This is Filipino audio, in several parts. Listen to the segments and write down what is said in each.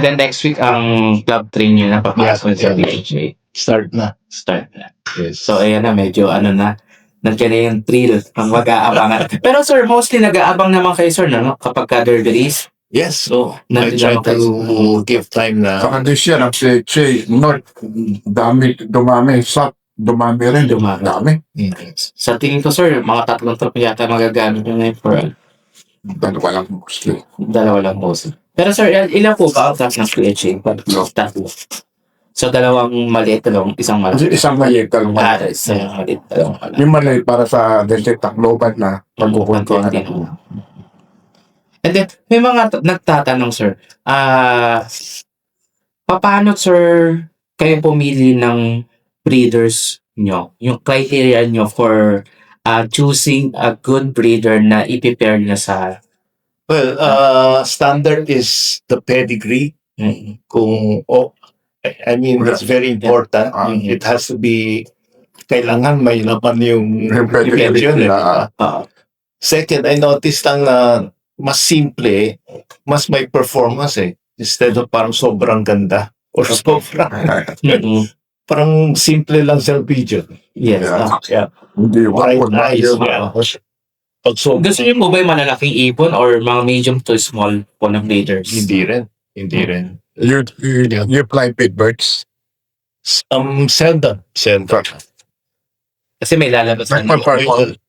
And then next week, ang club train nyo na papasok sa Yeah, yeah. PHA. Start na. Start na. Yes. So, ayan na, medyo ano na, nandiyan na yung thrill ang mag-aabangan. Pero sir, mostly nag-aabang naman kayo sir, no? kapag ka derby race. yes, so I try naman kayo. to give time na Saka this year, ang PHA, North, dami, dumami, South, dumami rin. Dumami. Dami. Sa tingin ko sir, mga tatlong truck yata magagamit nyo ngayon for Dalawa lang mostly. dalawa lang mostly. Pero sir, il- ilan po ba ang truck ng PHA? Tatlo. Tatlo. So, dalawang maliit, dalawang isang maliit. isang maliit ka lang. Ah, isang maliit, maliit. Yung maliit para sa Delta Tacloban na pagkukuntuhan. And then, may mga nagtatanong, sir, ah, paano, sir, kayo pumili ng breeders nyo? Yung criteria nyo for ah, choosing a good breeder na i-prepare nyo sa Well, uh, standard is the pedigree. Mm. Kung, oh, I mean, that's very important. Ah. It has to be, kailangan may laman yung dimension, eh. nila. ah, Second, I noticed lang na mas simple, mas may performance eh. Instead of parang sobrang ganda. Or sobrang, mm, parang simple lang sa video. yes. Yeah. ah. Yeah. Right wag eyes, yeah. Pag sobrang, Gusto niyo po ba yung malalaking ipon or mga medium to small po ng breeders? hindi rin. Hindi rin. You, you, you fly big birds. Um, seldom. Seldom. Kasi may lalabas na Nagpa-perform.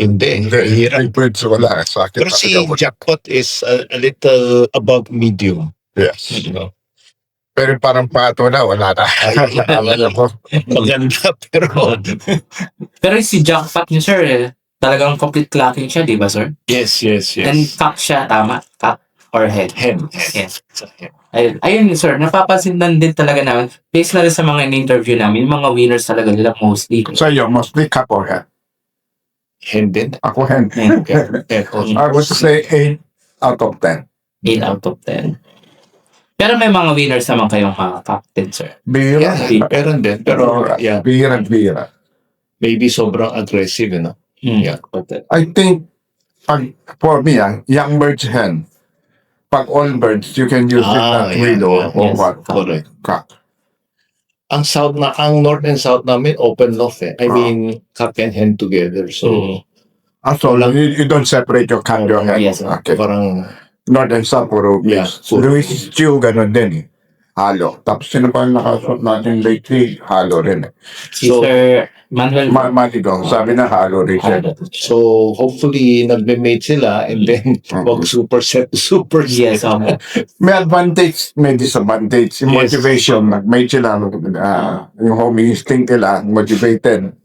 Hindi. Hindi, Hirap. big birds wala. Sa akin Pero si talaga wala. jackpot is a, a little above medium. Yes. You know? Pero parang pato na, wala na. Ay, Alam ko. Maganda pero Pero si jackpot niyo, sir, eh, talagang complete clocking siya, di ba, sir? yes, yes, And yes. cock siya, tama? Cock or head? Hen. Yes. Hen. Ayun, ayun sir, napapansin lang din talaga namin, based na rin sa mga in-interview namin, mga winners talaga nila mostly. Sa iyo, mostly cup or head. Hen din. Ako hand. Hen. Hen also. I would say 8 out of 10. 8 out of 10. Pero may mga winners naman kayong mga captain, sir. Bira. Yeah, meron din. Pero, yeah, Bira, bira. maybe sobrang aggressive, you know? Hmm. Yeah. I think, pag, for me, ah, young birds hen. Pag all birds, you can use it Ah, as yeah, widow yeah, or yes. what. Correct. Cock. Ang south na, ang north and south namin, open loft eh. I Ah. mean, cock and hen together. So, Mm. Ah, so you, you don't separate your cock your hen. Yes. Okay. parang, North and South, puro Yeah, mix. puro. Luis Stew, ganun din eh. Halo. Tapos sino pa ang nakasuot natin lately? Halo rin eh. Si So- Sir Manuel. Ma Maligong, sabi na halo rin siya. so, hopefully, nagme-mate sila and then, wag super set, super set. yes, um, May advantage, may disadvantage. Yung Yes. motivation, nag-mate sila, ah, yung homing instinct nila, motivated.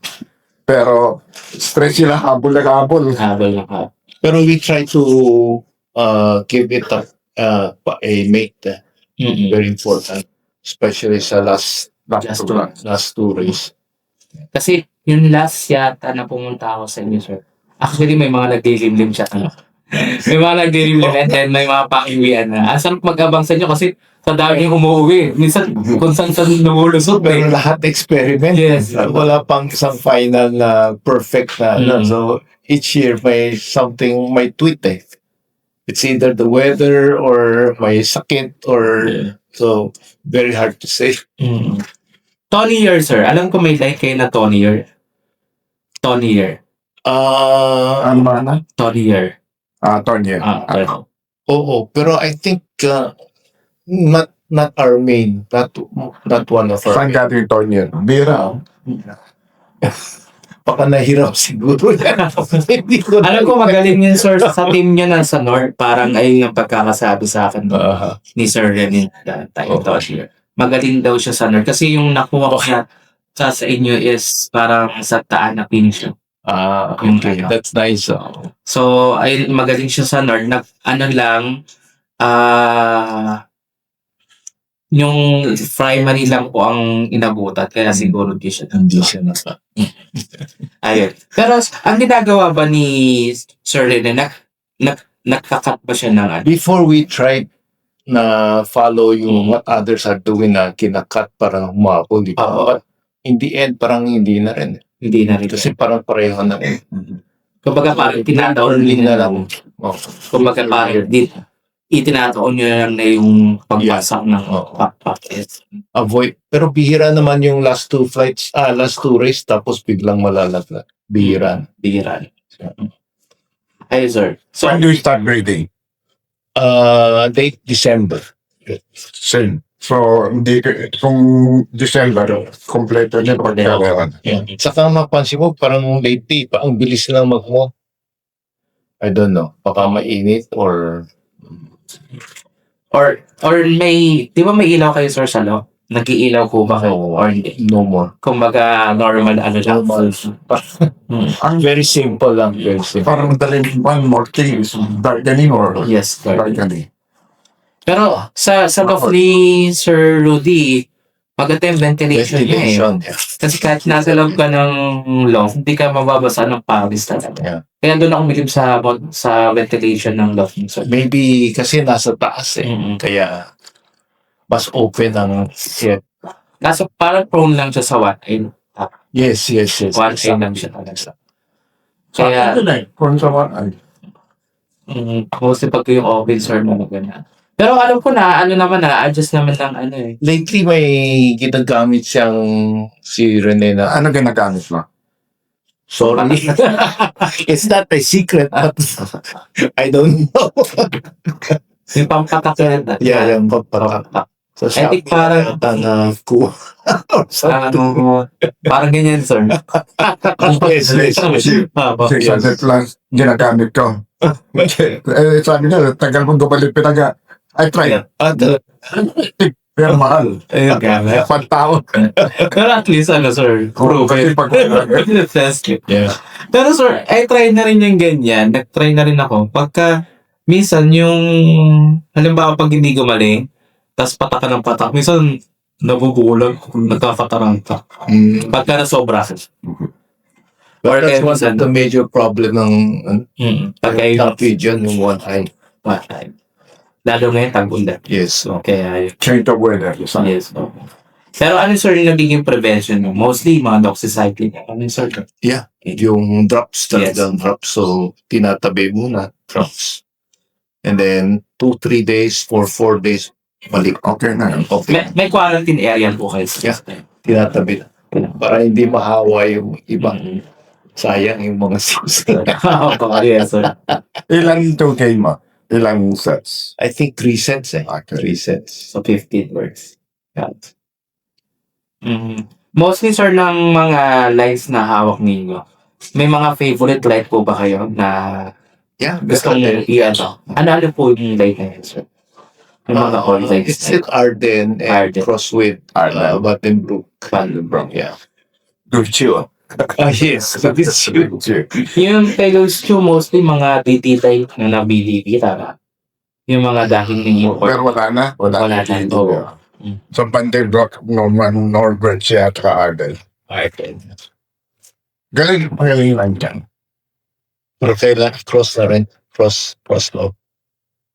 Pero, stress sila, habol na habol. habol na ka. Pero we try to uh, give it a, uh, a mate. eh. Mm-mm. Very important. Especially sa last Just to to- last two race. Kasi yung last yata na pumunta ako sa inyo, sir. Actually, may mga nagdilimlim siya. Ano? may mga nagdilimlim and then may mga pakiwian na. Asan mag-abang sa inyo kasi sa dami yung umuwi. Minsan, kung saan saan lumulusot Pero eh. lahat experiment. Yes. Wala pang isang final na perfect na. ano. Mm. So, each year may something, may tweet eh. It's either the weather or my sakit or so very hard to say. Mm. Tony Year, sir. Alam ko may like kayo na Tony Year. Tony Year. Uh, Ano ba na? Tony Year. Ah, Tony. Ah, Ah, Oo, pero I think uh, not not our main, not not one of our Saan main. galing Tony? Bira. oh. Baka nahirap siguro yan. Alam ko magaling yun, sir. Sa team niya na sa North, parang ayun yung pagkakasabi sa akin Aha. ni Sir Oo. Tony Year. Magaling daw siya sa North. Kasi yung nakuha ko siya sa, sa inyo is parang sa taan na yun. Ah, Yung okay. ano. That's nice. oh. So, ay magaling siya sa North. Nag, ano lang, ah, yung primary lang po ang inabutan. Kaya siguro di siya. Hindi siya nasa. Ayun. Pero, ang ginagawa ba ni Sir Rene, nak, nak, nagkakat ba siya ng ano? Before we tried na follow yung what others are doing na kinakat para humabol, di ba? Oo. But in the end, parang hindi na rin. Hindi na rin. Kasi parang pareho na rin. Kumbaga parang tinataon din na na lang. Oh. Kumbaga parang di, itinataon nyo lang na yung pagbasa ng Oo. packet. avoid. Pero bihira naman yung last two flights, ah, last two race, tapos biglang malalaglag. Bihira. Biran. Ay, sir. So, When do you start grading? Uh, date December. Same. So, hindi, ka- kung December, kompleto na pagkameran. Yeah. Saka mapansin mo, parang lately, pa, ang bilis lang mag-mo. I don't know. Baka mainit or or, or may, di ba may ilaw kayo, sir, sa loob? Nag-iilaw po ba kayo? No. Or hindi? no more. Kumbaga, normal, ano lang. Normal. Hmm. Ang Very simple lang. Very simple. parang madaling one more thing is darkening or Yes, sir. darkening. Pero sa sa loob ni Sir Rudy, maganda yung ventilation niya eh. Ventilation. Kasi kahit nasa loob ka ng loft, hindi ka mababasa ng pawis talaga. Yeah. Kaya doon ako bilib sa sa ventilation ng loft Sir. Maybe kasi nasa taas eh. Mm-mm. Kaya mas open ang yeah. Nasa parang prone lang siya sa one eye. Yes, yes, yes. One eye lang siya talaga. So, Kaya- ano na eh, kung sa one eye. Mm, mostly pag yung open sir mo ganyan. Pero alam ko na, ano naman na, adjust naman ng ano eh. Lately may ginagamit siyang si Rene na Ano ginagamit mo? sorry. It's not a secret but I don't know. Yung pampatak yun. yeah, yung. Pampatak. Sa I think Shopee parang- yata na kuha. Ano, parang ganyan sir. yes, yes. Ah, 600 plus ginagamit ko. Eh, sabi niya, tagal kong gumalit pinaga. I tried. Ah, the- Pero mahal. Ayun, gamit. Pantaon. Pero at least, ano, sir, Oo, kasi proven. pag Test it. yeah. Pero sir, I try na rin yung ganyan. Nag-try na rin ako. Pagka, minsan yung, halimbawa pag hindi gumaling, tapos patak ka ng patak, minsan, nagugulang, nagkakataranta. Mm. Pagka na sobra. But Or that's kaya one of the major problem ng ano, Mm. Pagka yung, ng pigeon, yung one eye. patay. Lalo ngayon, tag-ulan. Yes. So. Kaya, yun. change of weather. Yes. oo. Pero ano sir yung nagiging prevention mo? Mostly mga doxycycline. Ano sir? Yung drops Yes. talagang drops. So, tinatabi muna, drops. And then, two, three days, or four days, balik. Okay na yun. Okay. May, may quarantine area po kayo. sir. Tinatabi na. Para hindi mahawa yung iba. Mm. Sayang yung mga sisig. Oo, yes, sir. Ilan ito game mo? Ilang sets? I think three sets eh. Okay. Three cents. So, 15 works. Got it. Mhm. Mostly, sir, ng mga lines na hawak ninyo, may mga favorite light po ba kayo na Yeah. gusto nyo i-ano? Ano-ano po yung light na yun, sir? Yung mga all Uh, lights it's in Arden and Arden. cross with uh, Arden. Battenbrook. Vandenbroek. Yeah. Dulcio. Ah, yes. So this is. Dulcio. Yung Taylor's Q, mostly mga type na nabili tama? Yung mga dahil ninyo. Pero wala na. Wala, Wala na. Oo. Mm. So, Vandenbroek, Norman, Norbert siya, at saka Arden. Arden. Galing, magaling lang dyan. Pero kailan cross na rin. Cross, cross law.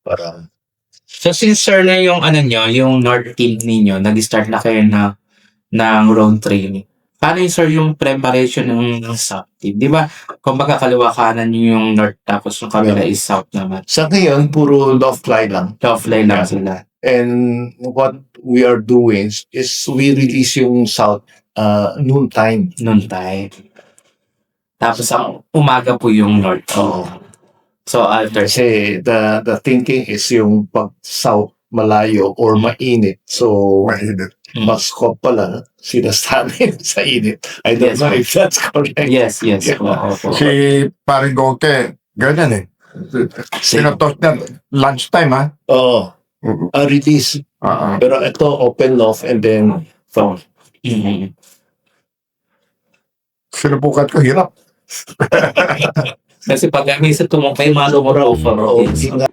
Para, So since sir na yung ano nyo, yung North Team ninyo, nag-start na kayo na ng road training. Paano yung sir yung preparation ng, ng South Team? Di ba, kumbaga kaliwa kanan yung North tapos yung kabila Yeah. is South naman. sa ngayon, puro loft fly lang. Offline lang Yeah. sila. And what we are doing is we release yung south uh, noon time. Noon time. Tapos ang umaga po yung North. Oo. So alter. Kasi the the thinking is yung pag south malayo or mainit. So, Mahigit. Mm. mas ko pala sila sa init. I don't Yes, know if that's correct. Yes, yes. Yeah. Oo, po. Si Paring Goke, ganyan eh. Same. Pinatos niya, lunchtime ha? Oo. Oo. A release. Ah. Pero ito, open loft and then phone. Mhm. Sinubukan ko, hirap. Kasi pag minsan tumukay, malo mo raw. Oo, hindi nga